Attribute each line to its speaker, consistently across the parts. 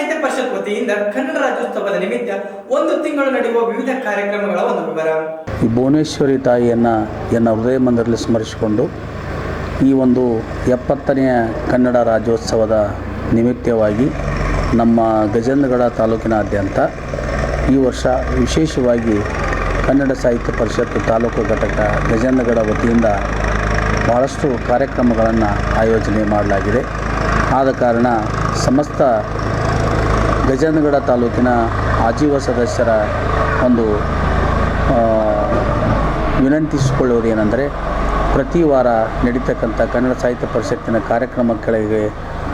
Speaker 1: ಸಾಹಿತ್ಯ ಪರಿಷತ್ ವತಿಯಿಂದ ಕನ್ನಡ ರಾಜ್ಯೋತ್ಸವದ ನಿಮಿತ್ತ ಒಂದು ತಿಂಗಳು ನಡೆಯುವ ವಿವಿಧ ಕಾರ್ಯಕ್ರಮಗಳ ಒಂದು ವಿವರ.
Speaker 2: ಈ ಭುವನೇಶ್ವರಿ ತಾಯಿಯನ್ನು ಎನ್ನ ಹೃದಯ ಮಂದಿರದಲ್ಲಿ ಸ್ಮರಿಸಿಕೊಂಡು ಈ ಒಂದು ಎಪ್ಪತ್ತನೆಯ ಕನ್ನಡ ರಾಜ್ಯೋತ್ಸವದ ನಿಮಿತ್ತವಾಗಿ ನಮ್ಮ ಗಜೇಂದ್ರಗಡ ತಾಲೂಕಿನಾದ್ಯಂತ ಈ ವರ್ಷ ವಿಶೇಷವಾಗಿ ಕನ್ನಡ ಸಾಹಿತ್ಯ ಪರಿಷತ್ತು ತಾಲೂಕು ಘಟಕ ಗಜೇಂದ್ರಗಡ ವತಿಯಿಂದ ಭಾಳಷ್ಟು ಕಾರ್ಯಕ್ರಮಗಳನ್ನು ಆಯೋಜನೆ ಮಾಡಲಾಗಿದೆ. ಆದ ಕಾರಣ ಸಮಸ್ತ ಗಜೇಂದ್ರಗಡ ತಾಲೂಕಿನ ಆಜೀವ ಸದಸ್ಯರ ಒಂದು ವಿನಂತಿಸಿಕೊಳ್ಳುವುದು ವಿನಂತಿಸಿಕೊಳ್ಳುವುದೇನೆಂದರೆ ಪ್ರತಿ ವಾರ ನಡೀತಕ್ಕಂಥ ಕನ್ನಡ ಸಾಹಿತ್ಯ ಪರಿಷತ್ತಿನ ಕಾರ್ಯಕ್ರಮಗಳಿಗೆ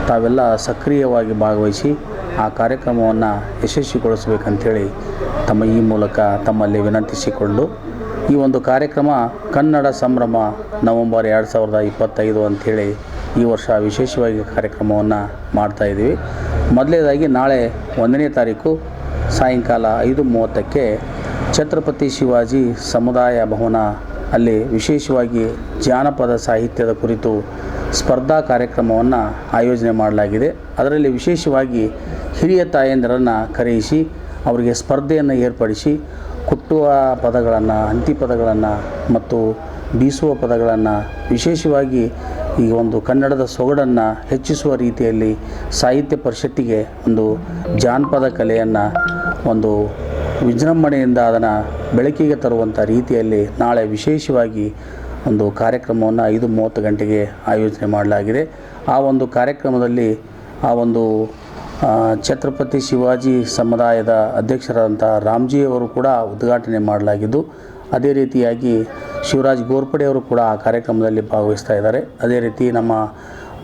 Speaker 2: ತಾವೆಲ್ಲ ಸಕ್ರಿಯವಾಗಿ ಭಾಗವಹಿಸಿ ಆ ಕಾರ್ಯಕ್ರಮವನ್ನು ಯಶಸ್ವಿಗೊಳಿಸಬೇಕಂಥೇಳಿ ತಮ್ಮ ಈ ಮೂಲಕ ತಮ್ಮಲ್ಲಿ ವಿನಂತಿಸಿಕೊಂಡು ಈ ಒಂದು ಕಾರ್ಯಕ್ರಮ ಕನ್ನಡ ಸಂಭ್ರಮ ನವಂಬರ್ ಎರಡು ಸಾವಿರದ ಇಪ್ಪತ್ತೈದು ಅಂಥೇಳಿ ಈ ವರ್ಷ ವಿಶೇಷವಾಗಿ ಕಾರ್ಯಕ್ರಮವನ್ನು ಮಾಡ್ತಾಯಿದ್ದೀವಿ ಮೊದಲನೇದಾಗಿ ನಾಳೆ ಒಂದನೇ ತಾರೀಕು ಸಾಯಂಕಾಲ ಐದು ಮೂವತ್ತಕ್ಕೆ ಛತ್ರಪತಿ ಶಿವಾಜಿ ಸಮುದಾಯ ಭವನ. ಅಲ್ಲಿ ವಿಶೇಷವಾಗಿ ಜಾನಪದ ಸಾಹಿತ್ಯದ ಕುರಿತು ಸ್ಪರ್ಧಾ ಕಾರ್ಯಕ್ರಮವನ್ನು ಆಯೋಜನೆ ಮಾಡಲಾಗಿದೆ. ಅದರಲ್ಲಿ ವಿಶೇಷವಾಗಿ ಹಿರಿಯ ತಾಯಂದಿರನ್ನು ಕರೆಯಿಸಿ, ಅವರಿಗೆ ಸ್ಪರ್ಧೆಯನ್ನು ಏರ್ಪಡಿಸಿ, ಕುಟ್ಟುವ ಪದಗಳನ್ನು ಅಂತಿ ಪದಗಳನ್ನು ಮತ್ತು ಬೀಸುವ ಪದಗಳನ್ನು ವಿಶೇಷವಾಗಿ ಈ ಒಂದು ಕನ್ನಡದ ಸೊಗಡನ್ನು ಹೆಚ್ಚಿಸುವ ರೀತಿಯಲ್ಲಿ ಸಾಹಿತ್ಯ ಪರಿಷತ್ತಿಗೆ ಒಂದು ಜಾನಪದ ಕಲೆಯನ್ನು, ಒಂದು ವಿಜೃಂಭಣೆಯಿಂದ ಅದನ್ನು ಬೆಳಕಿಗೆ ತರುವಂಥ ರೀತಿಯಲ್ಲಿ ನಾಳೆ ವಿಶೇಷವಾಗಿ ಒಂದು ಕಾರ್ಯಕ್ರಮವನ್ನು ಐದು ಮೂವತ್ತು ಗಂಟೆಗೆ ಆಯೋಜನೆ ಮಾಡಲಾಗಿದೆ. ಆ ಒಂದು ಕಾರ್ಯಕ್ರಮದಲ್ಲಿ ಆ ಒಂದು ಛತ್ರಪತಿ ಶಿವಾಜಿ ಸಮುದಾಯದ ಅಧ್ಯಕ್ಷರಾದಂಥ ರಾಮ್ಜಿಯವರು ಕೂಡ ಉದ್ಘಾಟನೆ ಮಾಡಲಾಗಿದ್ದು ಅದೇ ರೀತಿಯಾಗಿ ಶಿವರಾಜ್ ಗೋರ್ಪಡೆಯವರು ಕೂಡ ಆ ಕಾರ್ಯಕ್ರಮದಲ್ಲಿ ಭಾಗವಹಿಸ್ತಾ ಇದ್ದಾರೆ. ಅದೇ ರೀತಿ ನಮ್ಮ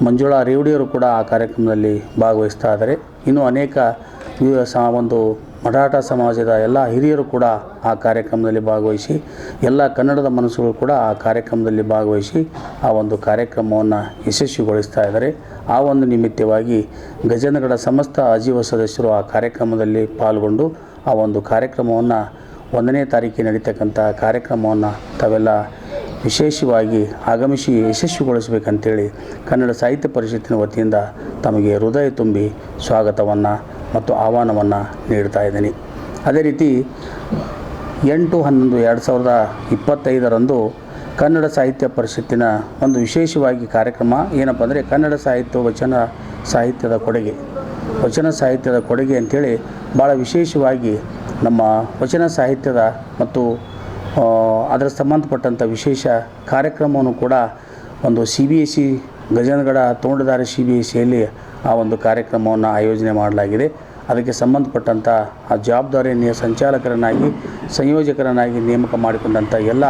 Speaker 2: ಮಂಜುಳಾ ರೇವಡಿಯವರು ಕೂಡ ಆ ಕಾರ್ಯಕ್ರಮದಲ್ಲಿ ಭಾಗವಹಿಸ್ತಾ ಇದ್ದಾರೆ. ಇನ್ನೂ ಅನೇಕ ಒಂದು ಮರಾಠ ಸಮಾಜದ ಎಲ್ಲ ಹಿರಿಯರು ಕೂಡ ಆ ಕಾರ್ಯಕ್ರಮದಲ್ಲಿ ಭಾಗವಹಿಸಿ, ಎಲ್ಲ ಕನ್ನಡದ ಮನಸ್ಸುಗಳು ಕೂಡ ಆ ಕಾರ್ಯಕ್ರಮದಲ್ಲಿ ಭಾಗವಹಿಸಿ ಆ ಒಂದು ಕಾರ್ಯಕ್ರಮವನ್ನು ಯಶಸ್ವಿಗೊಳಿಸ್ತಾ ಇದ್ದಾರೆ. ಆ ಒಂದು ನಿಮಿತ್ತವಾಗಿ ಗಜನಗಡ ಸಮಸ್ತ ಅಜೀವ ಸದಸ್ಯರು ಆ ಕಾರ್ಯಕ್ರಮದಲ್ಲಿ ಪಾಲ್ಗೊಂಡು ಆ ಒಂದು ಕಾರ್ಯಕ್ರಮವನ್ನು ಒಂದನೇ ತಾರೀಕಿಗೆ ನಡೀತಕ್ಕಂಥ ಕಾರ್ಯಕ್ರಮವನ್ನು ತಾವೆಲ್ಲ ವಿಶೇಷವಾಗಿ ಆಗಮಿಸಿ ಯಶಸ್ವಿಗೊಳಿಸಬೇಕಂತೇಳಿ ಕನ್ನಡ ಸಾಹಿತ್ಯ ಪರಿಷತ್ತಿನ ವತಿಯಿಂದ ತಮಗೆ ಹೃದಯ ತುಂಬಿ ಸ್ವಾಗತವನ್ನು ಮತ್ತು ಆಹ್ವಾನವನ್ನು ನೀಡ್ತಾ ಇದ್ದೀನಿ. ಅದೇ ರೀತಿ ಎಂಟು ಹನ್ನೊಂದು ಎರಡು ಸಾವಿರದ ಇಪ್ಪತ್ತೈದರಂದು ಕನ್ನಡ ಸಾಹಿತ್ಯ ಪರಿಷತ್ತಿನ ಒಂದು ವಿಶೇಷವಾಗಿ ಕಾರ್ಯಕ್ರಮ ಏನಪ್ಪ ಅಂದರೆ ಕನ್ನಡ ಸಾಹಿತ್ಯ ವಚನ ಸಾಹಿತ್ಯದ ಕೊಡುಗೆ. ವಚನ ಸಾಹಿತ್ಯದ ಕೊಡುಗೆ ಅಂಥೇಳಿ ಭಾಳ ವಿಶೇಷವಾಗಿ ನಮ್ಮ ವಚನ ಸಾಹಿತ್ಯದ ಮತ್ತು ಅದರ ಸಂಬಂಧಪಟ್ಟಂಥ ವಿಶೇಷ ಕಾರ್ಯಕ್ರಮವನ್ನು ಕೂಡ ಒಂದು ಸಿ ಬಿ ಎಸ್ ಸಿ ಗಜನಗಡ ತೋಂಡದಾರ ಸಿ ಬಿ ಎಸ್ ಸಿಯಲ್ಲಿ ಆ ಒಂದು ಕಾರ್ಯಕ್ರಮವನ್ನು ಆಯೋಜನೆ ಮಾಡಲಾಗಿದೆ. ಅದಕ್ಕೆ ಸಂಬಂಧಪಟ್ಟಂಥ ಆ ಜವಾಬ್ದಾರಿಯ ಸಂಚಾಲಕರನ್ನಾಗಿ, ಸಂಯೋಜಕರನ್ನಾಗಿ ನೇಮಕ ಮಾಡಿಕೊಂಡಂಥ ಎಲ್ಲ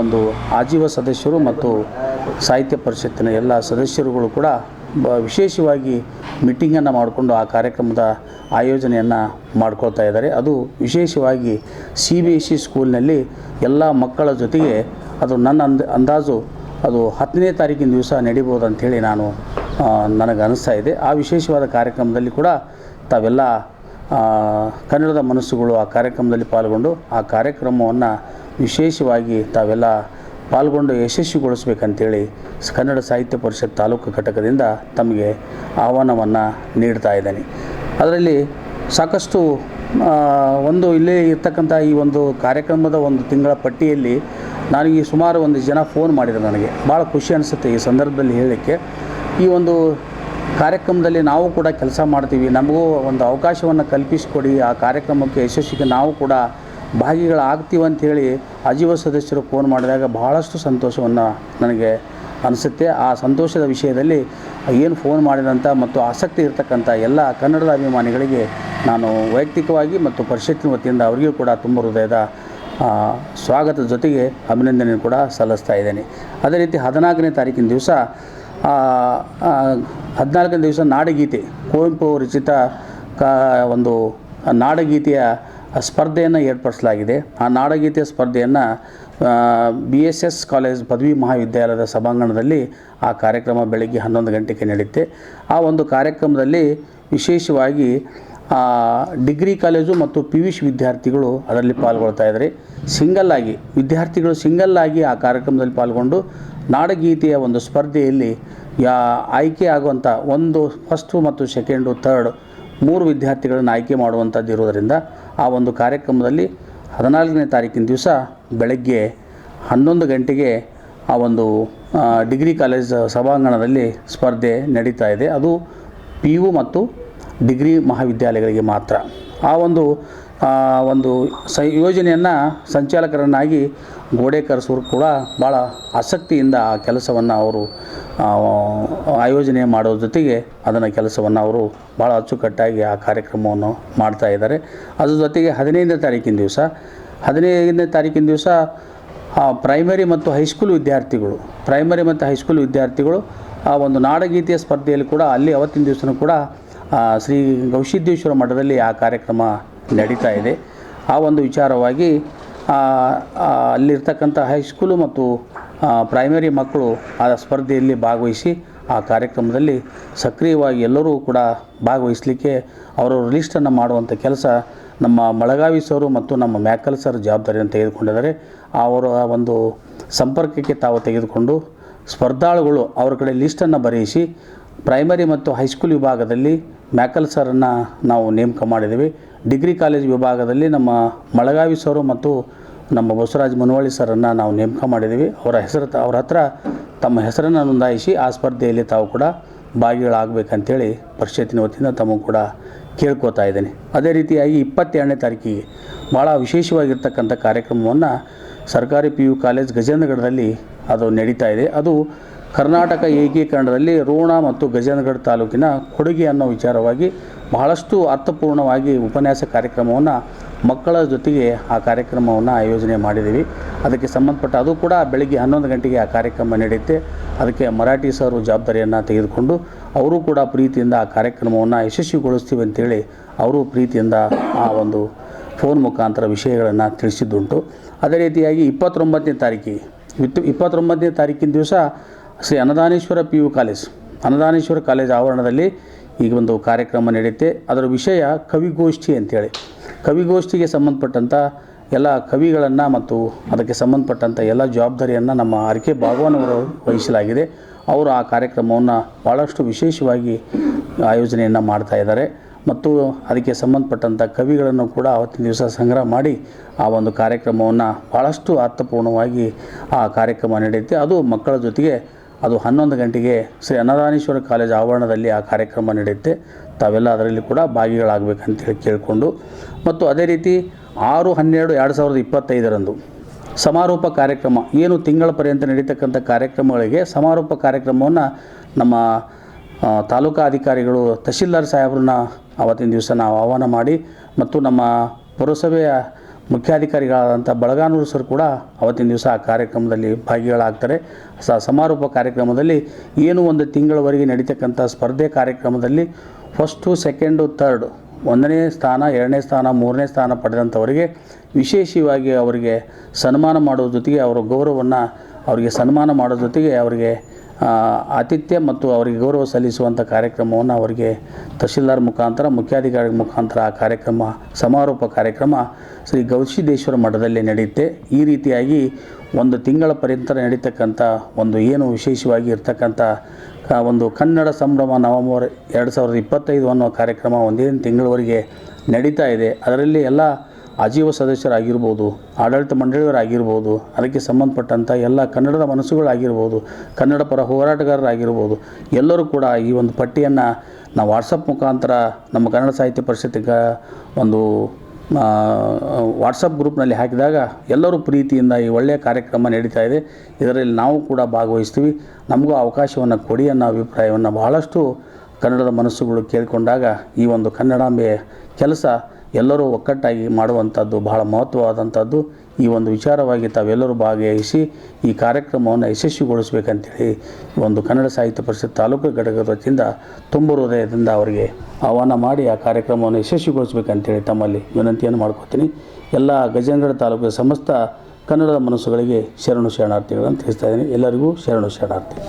Speaker 2: ಒಂದು ಆಜೀವ ಸದಸ್ಯರು ಮತ್ತು ಸಾಹಿತ್ಯ ಪರಿಷತ್ತಿನ ಎಲ್ಲ ಸದಸ್ಯರುಗಳು ಕೂಡ ವಿಶೇಷವಾಗಿ ಮೀಟಿಂಗನ್ನು ಮಾಡಿಕೊಂಡು ಆ ಕಾರ್ಯಕ್ರಮದ ಆಯೋಜನೆಯನ್ನು ಮಾಡ್ಕೊಳ್ತಾ ಇದ್ದಾರೆ. ಅದು ವಿಶೇಷವಾಗಿ ಸಿ ಬಿ ಎಸ್ ಸಿ ಸ್ಕೂಲ್ನಲ್ಲಿ ಎಲ್ಲ ಮಕ್ಕಳ ಜೊತೆಗೆ ಅದು ನನ್ನ ಅಂದ, ಅಂದಾಜು ಅದು ಹತ್ತನೇ ತಾರೀಕಿನ ದಿವಸ ನಡಿಬೋದು ಅಂಥೇಳಿ ನಾನು ನನಗೆ ಅನಿಸ್ತಾ ಇದೆ. ಆ ವಿಶೇಷವಾದ ಕಾರ್ಯಕ್ರಮದಲ್ಲಿ ಕೂಡ ತಾವೆಲ್ಲ ಕನ್ನಡದ ಮನಸ್ಸುಗಳು ಆ ಕಾರ್ಯಕ್ರಮದಲ್ಲಿ ಪಾಲ್ಗೊಂಡು ಆ ಕಾರ್ಯಕ್ರಮವನ್ನು ವಿಶೇಷವಾಗಿ ತಾವೆಲ್ಲ ಪಾಲ್ಗೊಂಡು ಯಶಸ್ವಿಗೊಳಿಸಬೇಕಂತೇಳಿ ಕನ್ನಡ ಸಾಹಿತ್ಯ ಪರಿಷತ್ ತಾಲೂಕು ಘಟಕದಿಂದ ತಮಗೆ ಆಹ್ವಾನವನ್ನು ನೀಡ್ತಾ ಇದ್ದೇನೆ. ಅದರಲ್ಲಿ ಸಾಕಷ್ಟು ಒಂದು ಇಲ್ಲೇ ಇರ್ತಕ್ಕಂಥ ಈ ಒಂದು ಕಾರ್ಯಕ್ರಮದ ಒಂದು ತಿಂಗಳ ಪಟ್ಟಿಯಲ್ಲಿ ನನಗೆ ಸುಮಾರು ಒಂದು ಜನ ಫೋನ್ ಮಾಡಿದರು ನನಗೆ. ಭಾಳ ಖುಷಿ ಅನಿಸುತ್ತೆ ಈ ಸಂದರ್ಭದಲ್ಲಿ ಹೇಳಲಿಕ್ಕೆ. ಈ ಒಂದು ಕಾರ್ಯಕ್ರಮದಲ್ಲಿ ನಾವು ಕೂಡ ಕೆಲಸ ಮಾಡ್ತೀವಿ. ನಮಗೂ ಒಂದು ಅವಕಾಶವನ್ನು ಕಲ್ಪಿಸಿಕೊಡಿ, ಆ ಕಾರ್ಯಕ್ರಮಕ್ಕೆ ಯಶಸ್ವಿಗೆ ನಾವು ಕೂಡ ಭಾಗಿಗಳಾಗ್ತೀವಿ ಹೇಳಿ ಅಜೀವ ಸದಸ್ಯರು ಫೋನ್ ಮಾಡಿದಾಗ ಬಹಳಷ್ಟು ಸಂತೋಷವನ್ನು ನನಗೆ ಅನಿಸುತ್ತೆ. ಆ ಸಂತೋಷದ ವಿಷಯದಲ್ಲಿ ಏನು ಫೋನ್ ಮಾಡಿದಂಥ ಮತ್ತು ಆಸಕ್ತಿ ಇರತಕ್ಕಂಥ ಎಲ್ಲ ಕನ್ನಡದ ಅಭಿಮಾನಿಗಳಿಗೆ ನಾನು ವೈಯಕ್ತಿಕವಾಗಿ ಮತ್ತು ಪರಿಷತ್ತಿನ ವತಿಯಿಂದ ಅವರಿಗೂ ಕೂಡ ತುಂಬ ಹೃದಯದ ಸ್ವಾಗತದ ಜೊತೆಗೆ ಅಭಿನಂದನೆ ಕೂಡ ಸಲ್ಲಿಸ್ತಾ ಇದ್ದೇನೆ. ಅದೇ ರೀತಿ ಹದಿನಾಲ್ಕನೇ ತಾರೀಕಿನ ದಿವಸ ಹದಿನಾಲ್ಕನೇ ದಿವಸ ನಾಡಗೀತೆ, ಕುವೆಂಪು ರಚಿತ, ಕ, ಒಂದು ನಾಡಗೀತೆಯ ಸ್ಪರ್ಧೆಯನ್ನು ಏರ್ಪಡಿಸಲಾಗಿದೆ. ಆ ನಾಡಗೀತೆಯ ಸ್ಪರ್ಧೆಯನ್ನು ಬಿ ಎಸ್ ಎಸ್ ಕಾಲೇಜ್ ಪದವಿ ಮಹಾವಿದ್ಯಾಲಯದ ಸಭಾಂಗಣದಲ್ಲಿ ಆ ಕಾರ್ಯಕ್ರಮ ಬೆಳಗ್ಗೆ ಹನ್ನೊಂದು ಗಂಟೆಗೆ ನಡೆಯುತ್ತೆ ಆ ಒಂದು ಕಾರ್ಯಕ್ರಮದಲ್ಲಿ ವಿಶೇಷವಾಗಿ ಡಿಗ್ರಿ ಕಾಲೇಜು ಮತ್ತು ಪಿ ವಿ ಸಿ ವಿದ್ಯಾರ್ಥಿಗಳು ಅದರಲ್ಲಿ ಪಾಲ್ಗೊಳ್ತಾ ಇದ್ದಾರೆ. ಆಗಿ, ವಿದ್ಯಾರ್ಥಿಗಳು ಸಿಂಗಲ್ ಆಗಿ ಆ ಕಾರ್ಯಕ್ರಮದಲ್ಲಿ ಪಾಲ್ಗೊಂಡು ನಾಡಗೀತೆಯ ಒಂದು ಸ್ಪರ್ಧೆಯಲ್ಲಿ ಯಾ, ಆಯ್ಕೆ ಆಗುವಂಥ ಒಂದು ಫಸ್ಟು ಮತ್ತು ಸೆಕೆಂಡು, ಥರ್ಡ್ ಮೂರು ವಿದ್ಯಾರ್ಥಿಗಳನ್ನು ಆಯ್ಕೆ ಮಾಡುವಂಥದ್ದು ಇರೋದರಿಂದ ಆ ಒಂದು ಕಾರ್ಯಕ್ರಮದಲ್ಲಿ ಹದಿನಾಲ್ಕನೇ ತಾರೀಕಿನ ದಿವಸ ಬೆಳಗ್ಗೆ ಹನ್ನೊಂದು ಗಂಟೆಗೆ ಆ ಒಂದು ಡಿಗ್ರಿ ಕಾಲೇಜ್ ಸಭಾಂಗಣದಲ್ಲಿ ಸ್ಪರ್ಧೆ ನಡೀತಾ ಇದೆ. ಅದು ಪಿ ಯು ಮತ್ತು ಡಿಗ್ರಿ ಮಹಾವಿದ್ಯಾಲಯಗಳಿಗೆ ಮಾತ್ರ. ಆ ಒಂದು ಒಂದು ಸ, ಯೋಜನೆಯನ್ನು ಸಂಚಾಲಕರನ್ನಾಗಿ ಗೋಡೇಕರ್ ಸರ್ ಕೂಡ ಭಾಳ ಆಸಕ್ತಿಯಿಂದ ಆ ಕೆಲಸವನ್ನು ಅವರು ಆಯೋಜನೆ ಮಾಡೋ ಜೊತೆಗೆ ಅದನ್ನು ಕೆಲಸವನ್ನು ಅವರು ಭಾಳ ಅಚ್ಚುಕಟ್ಟಾಗಿ ಆ ಕಾರ್ಯಕ್ರಮವನ್ನು ಮಾಡ್ತಾ ಇದ್ದಾರೆ. ಅದ್ರ ಜೊತೆಗೆ ಹದಿನೈದನೇ ತಾರೀಕಿನ ದಿವಸ. ಹದಿನೈದನೇ ತಾರೀಕಿನ ದಿವಸ ಪ್ರೈಮರಿ ಮತ್ತು ಹೈಸ್ಕೂಲ್ ವಿದ್ಯಾರ್ಥಿಗಳು, ಪ್ರೈಮರಿ ಮತ್ತು ಹೈಸ್ಕೂಲ್ ವಿದ್ಯಾರ್ಥಿಗಳು, ಆ ಒಂದು ನಾಡಗೀತೆಯ ಸ್ಪರ್ಧೆಯಲ್ಲಿ ಕೂಡ ಅಲ್ಲಿ ಅವತ್ತಿನ ದಿವಸನೂ ಕೂಡ ಶ್ರೀ ಗೌಸಿದ್ದೇಶ್ವರ ಮಠದಲ್ಲಿ ಆ ಕಾರ್ಯಕ್ರಮ ನಡೀತಾ ಇದೆ. ಆ ಒಂದು ವಿಚಾರವಾಗಿ ಅಲ್ಲಿರ್ತಕ್ಕಂಥ ಹೈಸ್ಕೂಲು ಮತ್ತು ಪ್ರೈಮರಿ ಮಕ್ಕಳು ಆ ಸ್ಪರ್ಧೆಯಲ್ಲಿ ಭಾಗವಹಿಸಿ ಆ ಕಾರ್ಯಕ್ರಮದಲ್ಲಿ ಸಕ್ರಿಯವಾಗಿ ಎಲ್ಲರೂ ಕೂಡ ಭಾಗವಹಿಸಲಿಕ್ಕೆ ಅವರು ಲಿಸ್ಟನ್ನು ಮಾಡುವಂಥ ಕೆಲಸ ನಮ್ಮ ಮಳಗಾವಿ ಸರು ಮತ್ತು ನಮ್ಮ ಮ್ಯಾಕಲ್ ಸರ್ ಜವಾಬ್ದಾರಿಯನ್ನು ತೆಗೆದುಕೊಂಡಿದ್ದಾರೆ. ಅವರ ಒಂದು ಸಂಪರ್ಕಕ್ಕೆ ತಾವು ತೆಗೆದುಕೊಂಡು ಸ್ಪರ್ಧಾಳುಗಳು ಅವರ ಕಡೆ ಲಿಸ್ಟನ್ನು ಬರೆಯಿಸಿ ಪ್ರೈಮರಿ ಮತ್ತು ಹೈಸ್ಕೂಲ್ ವಿಭಾಗದಲ್ಲಿ ಮ್ಯಾಕಲ್ ಸರನ್ನು ನಾವು ನೇಮಕ ಮಾಡಿದ್ದೀವಿ. ಡಿಗ್ರಿ ಕಾಲೇಜ್ ವಿಭಾಗದಲ್ಲಿ ನಮ್ಮ ಮಳಗಾವಿ ಸರು ಮತ್ತು ನಮ್ಮ ಬಸವರಾಜ್ ಮುನವಳ್ಳಿ ಸರನ್ನು ನಾವು ನೇಮಕ ಮಾಡಿದ್ದೀವಿ. ಅವರ ಹೆಸರು ಅವ್ರ ಹತ್ರ ತಮ್ಮ ಹೆಸರನ್ನು ನೋಂದಾಯಿಸಿ ಆ ಸ್ಪರ್ಧೆಯಲ್ಲಿ ತಾವು ಕೂಡ ಭಾಗಿಗಳಾಗಬೇಕಂತೇಳಿ ಪರಿಷತ್ತಿನ ವತಿಯಿಂದ ತಮಗೂ ಕೂಡ ಕೇಳ್ಕೊತಾ ಇದ್ದೇನೆ. ಅದೇ ರೀತಿಯಾಗಿ ಇಪ್ಪತ್ತೆರಡನೇ ತಾರೀಕಿಗೆ ಭಾಳ ವಿಶೇಷವಾಗಿರ್ತಕ್ಕಂಥ ಕಾರ್ಯಕ್ರಮವನ್ನು ಸರ್ಕಾರಿ ಪಿ ಯು ಕಾಲೇಜ್ ಗಜೇಂದ್ರಗಢದಲ್ಲಿ ಅದು ನಡೀತಾ ಇದೆ. ಅದು ಕರ್ನಾಟಕ ಏಕೀಕರಣದಲ್ಲಿ ರೋಣ ಮತ್ತು ಗಜೇಂದ್ರಗಢ ತಾಲೂಕಿನ ಕೊಡುಗೆ ಅನ್ನೋ ವಿಚಾರವಾಗಿ ಬಹಳಷ್ಟು ಅರ್ಥಪೂರ್ಣವಾಗಿ ಉಪನ್ಯಾಸ ಕಾರ್ಯಕ್ರಮವನ್ನು ಮಕ್ಕಳ ಜೊತೆಗೆ ಆ ಕಾರ್ಯಕ್ರಮವನ್ನು ಆಯೋಜನೆ ಮಾಡಿದ್ದೀವಿ. ಅದಕ್ಕೆ ಸಂಬಂಧಪಟ್ಟ ಅದು ಕೂಡ ಬೆಳಗ್ಗೆ ಹನ್ನೊಂದು ಗಂಟೆಗೆ ಆ ಕಾರ್ಯಕ್ರಮ ನಡೆಯುತ್ತೆ. ಅದಕ್ಕೆ ಮರಾಠಿ ಸರ್ ಜವಾಬ್ದಾರಿಯನ್ನು ತೆಗೆದುಕೊಂಡು ಅವರು ಕೂಡ ಪ್ರೀತಿಯಿಂದ ಆ ಕಾರ್ಯಕ್ರಮವನ್ನು ಯಶಸ್ವಿಗೊಳಿಸ್ತೀವಿ ಅಂತೇಳಿ ಅವರು ಪ್ರೀತಿಯಿಂದ ಆ ಒಂದು ಫೋನ್ ಮುಖಾಂತರ ವಿಷಯಗಳನ್ನು ತಿಳಿಸಿದ್ದುಂಟು. ಅದೇ ರೀತಿಯಾಗಿ ಇಪ್ಪತ್ತೊಂಬತ್ತನೇ ತಾರೀಕಿಗೆ ಇತ್ತು ಇಪ್ಪತ್ತೊಂಬತ್ತನೇ ತಾರೀಕಿನ ದಿವಸ Shri Annadaneshwar P U college. Annadaneshwar college ಆವರಣದಲ್ಲಿ ಈಗ ಒಂದು ಕಾರ್ಯಕ್ರಮ ನಡೆಯುತ್ತೆ. ಅದರ ವಿಷಯ ಕವಿಗೋಷ್ಠಿ ಅಂತೇಳಿ. ಕವಿಗೋಷ್ಠಿಗೆ ಸಂಬಂಧಪಟ್ಟಂಥ ಎಲ್ಲ ಕವಿಗಳನ್ನು ಮತ್ತು ಅದಕ್ಕೆ ಸಂಬಂಧಪಟ್ಟಂಥ ಎಲ್ಲ ಜವಾಬ್ದಾರಿಯನ್ನು ನಮ್ಮ ಆರ್ ಕೆ ಭಾಗವನ್ ಅವರು ವಹಿಸಲಾಗಿದೆ. ಅವರು ಆ ಕಾರ್ಯಕ್ರಮವನ್ನು ಭಾಳಷ್ಟು ವಿಶೇಷವಾಗಿ ಆಯೋಜನೆಯನ್ನು ಮಾಡ್ತಾ ಇದ್ದಾರೆ. ಮತ್ತು ಅದಕ್ಕೆ ಸಂಬಂಧಪಟ್ಟಂಥ ಕವಿಗಳನ್ನು ಕೂಡ ಅವತ್ತಿನ ದಿವಸ ಸಂಗ್ರಹ ಮಾಡಿ ಆ ಒಂದು ಕಾರ್ಯಕ್ರಮವನ್ನು ಭಾಳಷ್ಟು ಅರ್ಥಪೂರ್ಣವಾಗಿ ಆ ಕಾರ್ಯಕ್ರಮ ನಡೆಯುತ್ತೆ. ಅದು ಮಕ್ಕಳ ಜೊತೆಗೆ ಅದು ಹನ್ನೊಂದು ಗಂಟೆಗೆ ಶ್ರೀ ಅನ್ನದಾನೇಶ್ವರ ಕಾಲೇಜ್ ಆವರಣದಲ್ಲಿ ಆ ಕಾರ್ಯಕ್ರಮ ನಡೆಯುತ್ತೆ. ತಾವೆಲ್ಲ ಅದರಲ್ಲಿ ಕೂಡ ಭಾಗಿಗಳಾಗಬೇಕಂತೇಳಿ ಕೇಳಿಕೊಂಡು ಮತ್ತು ಅದೇ ರೀತಿ ಆರು, ಹನ್ನೆರಡು, ಎರಡು ಸಾವಿರದ ಇಪ್ಪತ್ತೈದರಂದು ಸಮಾರೋಪ ಕಾರ್ಯಕ್ರಮ, ಏನು ತಿಂಗಳ ಪರ್ಯಂತ ನಡೀತಕ್ಕಂಥ ಕಾರ್ಯಕ್ರಮಗಳಿಗೆ ಸಮಾರೋಪ ಕಾರ್ಯಕ್ರಮವನ್ನು ನಮ್ಮ ತಾಲೂಕಾ ಅಧಿಕಾರಿಗಳು ತಹಶೀಲ್ದಾರ್ ಸಾಹೇಬ್ರನ್ನ ಆವತ್ತಿನ ದಿವಸ ನಾವು ಆಹ್ವಾನ ಮಾಡಿ ಮತ್ತು ನಮ್ಮ ಪುರಸಭೆಯ ಮುಖ್ಯಾಧಿಕಾರಿಗಳಾದಂಥ ಬಳಗಾನೂರು ಸರ್ ಕೂಡ ಅವತ್ತಿನ ದಿವಸ ಆ ಕಾರ್ಯಕ್ರಮದಲ್ಲಿ ಭಾಗಿಗಳಾಗ್ತಾರೆ. ಸ ಸಮಾರೋಪ ಕಾರ್ಯಕ್ರಮದಲ್ಲಿ ಏನು ಒಂದು ತಿಂಗಳವರೆಗೆ ನಡೀತಕ್ಕಂಥ ಸ್ಪರ್ಧೆ ಕಾರ್ಯಕ್ರಮದಲ್ಲಿ ಫಸ್ಟು, ಸೆಕೆಂಡು, ಥರ್ಡ್ ಒಂದನೇ ಸ್ಥಾನ, ಎರಡನೇ ಸ್ಥಾನ, ಮೂರನೇ ಸ್ಥಾನ ಪಡೆದಂಥವರಿಗೆ ವಿಶೇಷವಾಗಿ ಅವರಿಗೆ ಸನ್ಮಾನ ಮಾಡೋ ಜೊತೆಗೆ ಅವರ ಗೌರವವನ್ನು ಅವರಿಗೆ ಸನ್ಮಾನ ಮಾಡೋ ಜೊತೆಗೆ ಅವರಿಗೆ ಆತಿಥ್ಯ ಮತ್ತು ಅವರಿಗೆ ಗೌರವ ಸಲ್ಲಿಸುವಂಥ ಕಾರ್ಯಕ್ರಮವನ್ನು ಅವರಿಗೆ ತಹಶೀಲ್ದಾರ್ ಮುಖಾಂತರ ಮುಖ್ಯಾಧಿಕಾರಿ ಮುಖಾಂತರ ಆ ಕಾರ್ಯಕ್ರಮ, ಸಮಾರೋಪ ಕಾರ್ಯಕ್ರಮ ಶ್ರೀ ಗವಿಸಿದ್ದೇಶ್ವರ ಮಠದಲ್ಲಿ ನಡೆಯುತ್ತೆ. ಈ ರೀತಿಯಾಗಿ ಒಂದು ತಿಂಗಳ ಪರ್ಯಂತ ನಡೀತಕ್ಕಂಥ ಒಂದು ಏನು ವಿಶೇಷವಾಗಿ ಇರ್ತಕ್ಕಂಥ ಒಂದು ಕನ್ನಡ ಸಂಭ್ರಮ ನವೆಂಬರ್ ಎರಡು ಸಾವಿರದ ಇಪ್ಪತ್ತೈದು ಅನ್ನೋ ಕಾರ್ಯಕ್ರಮ ಒಂದೇನು ತಿಂಗಳವರೆಗೆ ನಡೀತಾ ಇದೆ. ಅದರಲ್ಲಿ ಎಲ್ಲ ಆಜೀವ ಸದಸ್ಯರಾಗಿರ್ಬೋದು, ಆಡಳಿತ ಮಂಡಳಿಯವರಾಗಿರ್ಬೋದು, ಅದಕ್ಕೆ ಸಂಬಂಧಪಟ್ಟಂಥ ಎಲ್ಲ ಕನ್ನಡದ ಮನಸ್ಸುಗಳಾಗಿರ್ಬೋದು, ಕನ್ನಡ ಪರ ಹೋರಾಟಗಾರರಾಗಿರ್ಬೋದು, ಎಲ್ಲರೂ ಕೂಡ ಈ ಒಂದು ಪಟ್ಟಿಯನ್ನು ನಾವು ವಾಟ್ಸಪ್ ಮುಖಾಂತರ ನಮ್ಮ ಕನ್ನಡ ಸಾಹಿತ್ಯ ಪರಿಷತ್ತಿಗೆ ಒಂದು ವಾಟ್ಸಪ್ ಗ್ರೂಪ್ನಲ್ಲಿ ಹಾಕಿದಾಗ ಎಲ್ಲರೂ ಪ್ರೀತಿಯಿಂದ ಈ ಒಳ್ಳೆಯ ಕಾರ್ಯಕ್ರಮ ನಡೀತಾ ಇದೆ. ಇದರಲ್ಲಿ ನಾವು ಕೂಡ ಭಾಗವಹಿಸ್ತೀವಿ. ನಮಗೂ ಅವಕಾಶವನ್ನು ಕೊಡಿ ಅನ್ನೋ ಅಭಿಪ್ರಾಯವನ್ನು ಬಹಳಷ್ಟು ಕನ್ನಡದ ಮನಸ್ಸುಗಳು ಕೇಳಿಕೊಂಡಾಗ ಈ ಒಂದು ಕನ್ನಡಾಂಬೆಯ ಕೆಲಸ ಎಲ್ಲರೂ ಒಕ್ಕಟ್ಟಾಗಿ ಮಾಡುವಂಥದ್ದು ಬಹಳ ಮಹತ್ವವಾದಂಥದ್ದು ಈ ಒಂದು ವಿಚಾರವಾಗಿ ತಾವೆಲ್ಲರೂ ಭಾಗವಹಿಸಿ ಈ ಕಾರ್ಯಕ್ರಮವನ್ನು ಯಶಸ್ವಿಗೊಳಿಸಬೇಕಂತೇಳಿ ಒಂದು ಕನ್ನಡ ಸಾಹಿತ್ಯ ಪರಿಷತ್ ತಾಲೂಕು ಘಟಕದ ವತಿಯಿಂದ ತುಂಬ ಹೃದಯದಿಂದ ಅವರಿಗೆ ಆಹ್ವಾನ ಮಾಡಿ ಆ ಕಾರ್ಯಕ್ರಮವನ್ನು ಯಶಸ್ವಿಗೊಳಿಸಬೇಕಂತೇಳಿ ತಮ್ಮಲ್ಲಿ ವಿನಂತಿಯನ್ನು ಮಾಡ್ಕೊತೀನಿ. ಎಲ್ಲ ಗಜೇಂದ್ರ ತಾಲೂಕಿನ ಸಮಸ್ತ ಕನ್ನಡದ ಮನಸ್ಸುಗಳಿಗೆ ಶರಣು ಶರಣಾರ್ಥಿಗಳನ್ನು ತಿಳಿಸ್ತಾ ಇದ್ದೀನಿ. ಎಲ್ಲರಿಗೂ ಶರಣು ಶರಣಾರ್ಥಿ.